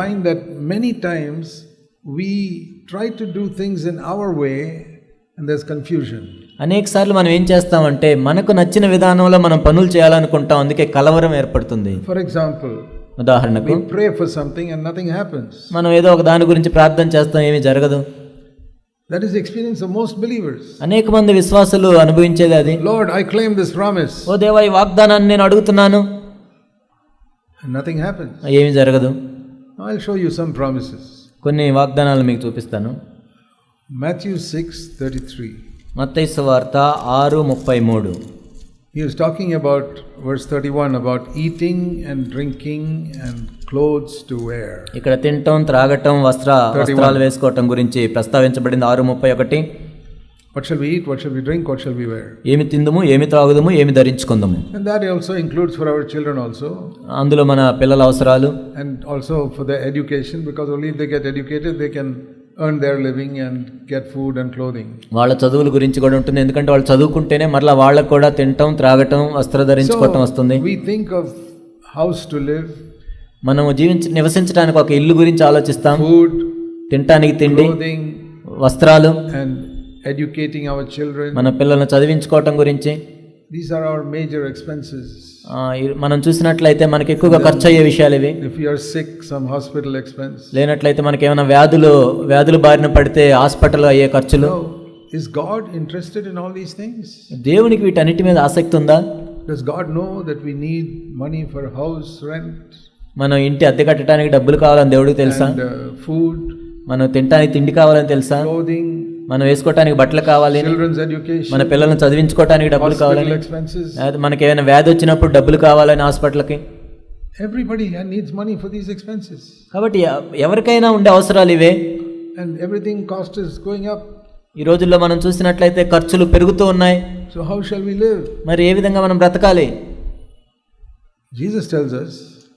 find that many times we try to do things in our way and there's confusion. అనేక సార్లు మనం ఏం చేస్తామంటే మనకు నచ్చిన విధానంలో మనం పనులు చేయాలనుకుంటాం అందుకే కలవరం ఏర్పడుతుంది. ఫర్ ఎగ్జాంపుల్ ఉదాహరణకు pray for something and nothing happens మనం ఏదో ఒక దాని గురించి ప్రార్థన చేస్తాం ఏమీ జరగదు. That is experience of most believers అనేక మంది విశ్వాసులు అనుభవించేది అది. Lord I claim this promise ఓ దేవా ఈ వాగ్దానాన్ని నేను అడుగుతున్నాను. నథింగ్ హ్యాపెన్స్ ఏమీ జరగదు. I show you some promises కొన్ని వాగ్దానాలు మీకు చూపిస్తాను. మాథ్యూ సిక్స్ థర్టీ త్రీ మత్స వార్త ఆరు ముప్పై మూడు. He is talking about verse thirty one about eating and drinking and clothes to wear ఇక్కడ తినటం త్రాగటం వస్త్రాలు వేసుకోవటం గురించి ప్రస్తావించబడింది. ఆరు ముప్పై ఒకటి. What shall we eat? What shall we drink? What shall we wear? ఏమి తిందుము ఏమి త్రాగుదము ఏమి ధరించుకుందాము And that also includes for our children also, అందులో మన పిల్లల అవసరాలు and also for their education, because only if they get educated, they can earn their living and get food and clothing. వాళ్ళ చదువుల గురించి కూడా ఉంటుంది ఎందుకంటే వాళ్ళు చదువుకుంటేనే మరలా వాళ్ళకు కూడా తినటం త్రాగటం వస్త్ర ధరించుకోవటం వస్తుంది we think of house to live, మనము జీవించ నివసించడానికి ఒక ఇల్లు గురించి ఆలోచిస్తాం food, తినటానికి తిండి clothing, వస్త్రాలు and educating our children. మన పిల్లల్ని చదివించుకోవటం గురించి These are our major expenses. ఆ, ఈ- మనం చూసినట్లయితే మనకి ఎక్కువగా ఖర్చు అయ్యే విషయాలు ఇవి If you are sick, some hospital expense. లేనట్లయితే మనకి ఏమైనా వ్యాధులు వ్యాధుల బారిన పడితే హాస్పిటల్ అయ్యే ఖర్చులు is God interested in all these things? దేవునికి వీటన్నిటి మీద ఆసక్తి ఉందా Does God know that we need money for house rent మనం ఇంటి అద్దె కట్టడానికి డబ్బులు కావాలని దేవుడికి తెలుసా uh, food, మనం తినడానికి తిండి కావాలని తెలుసా మనం వేసుకోవడానికి బట్టలు కావాలి మన పిల్లల్ని చదివించుకోవడానికి డబ్బులు? లేదా మనకి ఏమైనా వ్యాధి వచ్చినప్పుడు డబ్బులు కావాలని హాస్పిటల్కి Everybody needs money for these expenses, కాబట్టి ఎవరికైనా ఉండే అవసరాలు ఇవే and everything cost is going up. ఈ రోజుల్లో మనం చూసినట్లయితే ఖర్చులు పెరుగుతూ ఉన్నాయి So how shall we live? మరి ఏ విధంగా మనం బ్రతకాలి Jesus tells us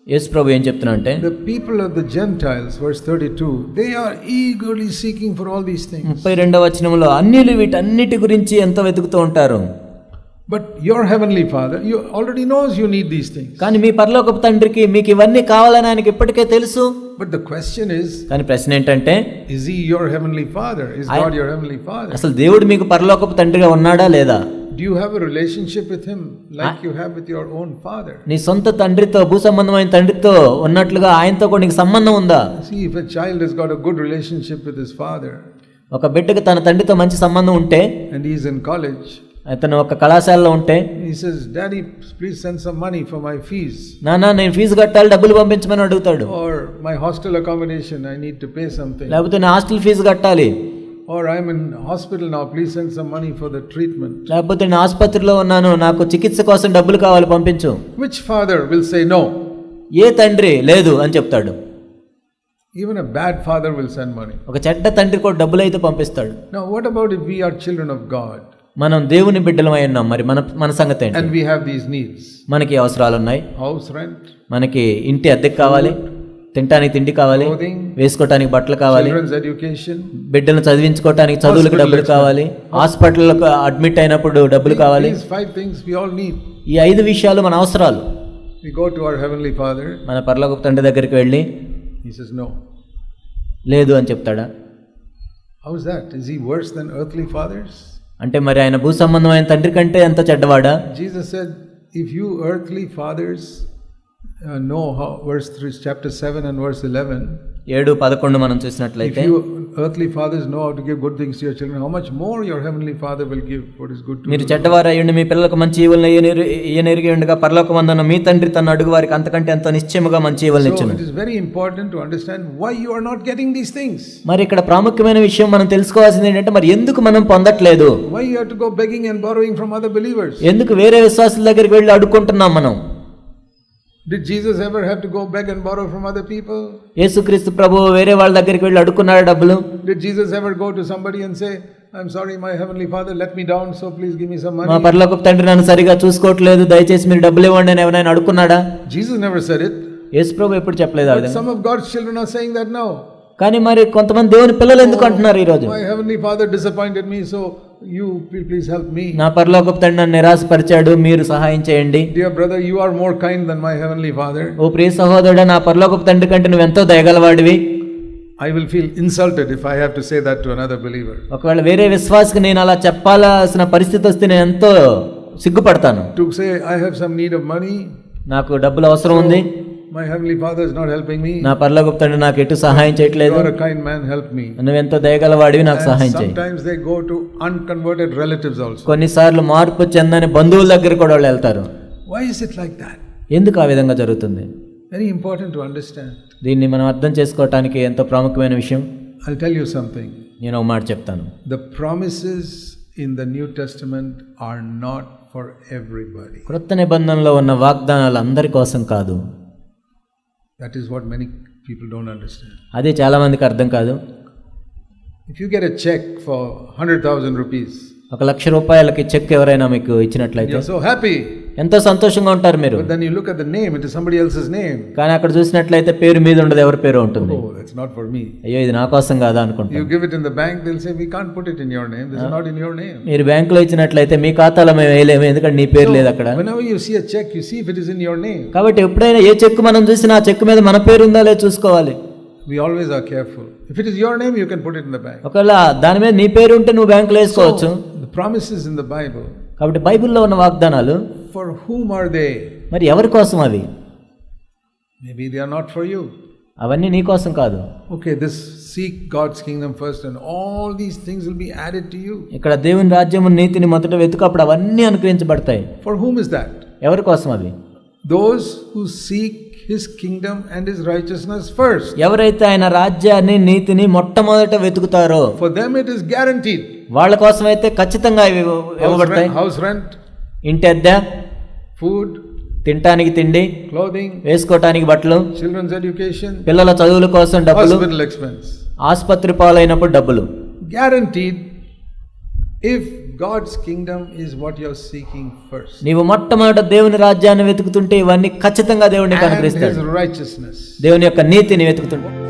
యేసు ప్రభు ఏం చెప్తున్నాడంటే the people of the gentiles verse 32 they are eagerly seeking for all these things 32 వచనములో అన్నిలు వీటన్నిటి గురించి ఎంత వెతుకుతూ ఉంటారు? But your heavenly father you already knows you need these things కానీ మీ పరలోకపు తండ్రికి మీకు ఇవన్నీ కావాలని ఆయనకి ఇప్పటికే తెలుసు? బట్ ద క్వశ్చన్ ఇస్ కానీ ప్రశ్న ఏంటంటే is he your heavenly father is God your heavenly father అసలు దేవుడు మీకు పరలోకపు తండ్రిగా ఉన్నాడా లేదా? Do have relationship with him like you have your own father నీ సొంత తండ్రితో భూ సంబంధమైన తండ్రితో ఉన్నట్లుగా ఆయనతో కూడా నీకు సంబంధం ఉందా? See if a child has got good relationship with his father ఒక బిడ్డకు తన తండ్రితో మంచి సంబంధం ఉంటే అండ్ హీస్ ఇన్ కాలేజ్ అతను ఒక కళాశాలలో ఉంటే he says daddy please send some money for my fees నానా నేను ఫీజు కట్టాలి డబ్బులు పంపించమని అడుగుతాడు. Or my hostel accommodation I need pay something లేకపోతే నేను హాస్టల్ ఫీజు కట్టాలి. Or I'm in hospital now, please send some money for the treatment. లేకపోతే నేను ఆసుపత్రిలో ఉన్నాను నాకు చికిత్స కోసం డబ్బులు కావాలి పంపించు Which father will say no? ఏ తండ్రి లేదు అని చెప్తాడు Even a bad father will send money. ఒక చెడ్డ తండ్రి కూడా డబ్బులు అయితే పంపిస్తాడు Now, what about if we are children of God మనం దేవుని బిడ్డలమై ఉన్నాం మరి మన మన సంగతి ఏంటి and we have these needs? మనకి అవసరాలు ఉన్నాయి House rent, మనకి ఇంటి అద్దెకి కావాలి తింటానికి తిండి కావాలి వేసుకోవటానికి బట్టలు కావాలి బిడ్డను చదివించుకోవటానికి చదువులకు డబ్బులు కావాలి హాస్పిటల్కి అడ్మిట్ అయినప్పుడు డబ్బులు కావాలి. ఈ ఐదు విషయాలు మన అవసరాలు. మన పర్లోక తండ్రి దగ్గరికి వెళ్ళి నో లేదు అని చెప్తాడా? How that is he worse earthly fathers అంటే మరి ఆయన భూ సంబంధమైన తండ్రి కంటే ఎంత చెడ్డవాడా? Jesus said if you earthly fathers know how, verse 3, chapter 7 and verse 11, ఏడు పదకొండు మనం if చూసినట్లయితే you earthly fathers know how to give good things to your children, how much more your Heavenly Father will give what is good to మీరు. చెడ్డవారు అయ్యండి మీ పిల్లలకు మంచి ఈవులను ఈయనెరిగి ఉండగా పరలోకమందున మీ తండ్రి తన అడుగు వారికి అంతకంటే ఎంతో నిశ్చయముగా మంచి ఈవులను So ఇచ్చును it is very important to understand why you are not getting these things. మరి ఇక్కడ ప్రాముఖ్యమైన విషయం మనం తెలుసుకోవాల్సింది ఏంటంటే మరి ఎందుకు మనం పొందట్లేదు Why you have to go begging and borrowing from other believers. ఎందుకు వేరే విశ్వాసుల దగ్గరికి వెళ్ళి అడుక్కుంటున్నాం మనం Did Jesus ever have to go beg and borrow from other people? యేసుక్రీస్తు ప్రభు వేరే వాళ్ళ దగ్గరికి వెళ్ళి అడుక్కున్నాడు డబ్బులు Did Jesus ever go to somebody and say, I'm sorry, my heavenly father let me down, so please give me some మా money? పరలోకపు తండ్రి నన్ను సరిగా చూసుకోవట్లేదు దయచేసి మీరు డబ్బులు ఇవ్వండి అని ఎవరైనా అడుక్కున్నాడా Jesus never said it. యేసు ప్రభు ఎప్పుడు చెప్పలేదు ఆ But విధంగా some of God's children are saying that now. కానీ మరి కొంతమంది దేవుని పిల్లలు ఎందుకు అంటున్నారు ఈరోజు My heavenly father disappointed me, so you pl- please help me. నా పరలోకపు తండ్రి నన్ను నిరాశపరిచాడు మీరు సహాయం చేయండి Dear brother, you are more kind than my heavenly Father. ఓ ప్రియ సహోదరుడు నా పరలోకపు తండ్రి కంటే నువ్వు ఎంతో దయగలవాడివి I will feel insulted if I have to say that to another believer. ఒకవేళ వేరే విశ్వాసకి నేను అలా చెప్పాల్సిన పరిస్థితి వస్తే నేను ఎంతో సిగ్గుపడతాను To say, I have some need of money, నాకు డబ్బులు అవసరం ఉంది my heavenly Father is not helping me. నా పరలోకపు తండ్రి నాకు ఎటు సహాయం చేయట్లేదు are a kind man, help me. నువ్వెంతో దయగలవాడివి నాకు సహాయం చేయి sometimes they go to unconverted relatives also. కొన్నిసార్లు మార్పు చెందని బంధువుల దగ్గర కూడా వాళ్ళు వెళ్తారు Why is it like that? ఎందుకు ఆ విధంగా జరుగుతుంది Very important to understand. దీన్ని మనం అర్థం చేసుకోవటానికి ఎంతో ప్రాముఖ్యమైన విషయం I'll tell you something. నేను ఒక మాట చెప్తాను The promises in the New Testament are not for everybody. క్రొత్త నిబంధనలో ఉన్న వాగ్దానాలు అందరి కోసం కాదు that is what many people don't understand అదే చాలామందికి అర్థం కాదు. If you get a cheque for hundred thousand rupees ఒక లక్ష రూపాయలకి చెక్ ఎవరైనా మీకు ఇచ్చినట్లయితే సో హ్యాపీ ఎంతో సంతోషంగా ఉంటారు మీరు But then you look at the name, it is somebody else's name. కానీ అక్కడ చూసినట్లయితే పేరు మీద ఉండదు ఎవరి పేరు ఉంటుంది Oh, that's not for me. అయ్యో ఇది నా కోసం కాదా అనుకుంటాను You give it in the bank, they'll say, We can't put it in your name. This is not in your name. మీరు బ్యాంకులో ఇచ్చినట్లయితే మీ ఖాతాలో మేము వేయలేము ఎందుకంటే నీ పేరు లేదు అక్కడ Whenever you see a check, you see if it is in your name. కాబట్టి ఎప్పుడైనా ఏ చెక్ మనం చూసినా ఆ చెక్ మీద మన పేరు ఉందా లేదో చూసుకోవాలి We always are careful. If it is your name, you can put it in the bank. ఒకవేళ దాని మీద నీ పేరు ఉంటే నువ్వు బ్యాంకులో వేసుకోవచ్చు The promises in the Bible, కాబట్టి బైబిల్లో ఉన్న వాగ్దానాలు for whom are they? మరి ఎవరి కోసం అవి Maybe they are not for you. అవన్నీ నీ కోసం కాదు Okay, this seek God's kingdom first, and all these things will be added to you. ఇక్కడ దేవుని రాజ్యము నీతిని మొదట వెతుకు అప్పుడు అవన్నీ అనుగ్రహించబడతాయి For whom is that? ఎవరి కోసం అవి Those who seek his kingdom and his righteousness first. ఎవరైతే ఆయన రాజ్యాన్ని నీతిని మొట్టమొదట వెతుకుతారో For them, it is guaranteed. వాళ్ళ కోసం అయితే ఖచ్చితంగా ఇవి House ఇవ్వబడతాయి rent, house rent, ఇంటి అద్దె ఫుడ్ తినటానికి తిండి క్లోదింగ్ వేసుకోవటానికి బట్టలు చిల్డ్రన్స్ ఎడ్యుకేషన్ పిల్లల చదువుల కోసం డబ్బులు ఎక్స్పెన్స్ ఆసుపత్రి పాలైనప్పుడు డబ్బులు. Guarantee if God's kingdom is what you're seeking first నీవు మొట్టమొదట దేవుని రాజ్యాన్ని వెతుకుతుంటే ఇవన్నీ ఖచ్చితంగా దేవుని కనుగ్రహిస్తాడు దేవుని యొక్క నీతిని వెతుకుతుంటాడు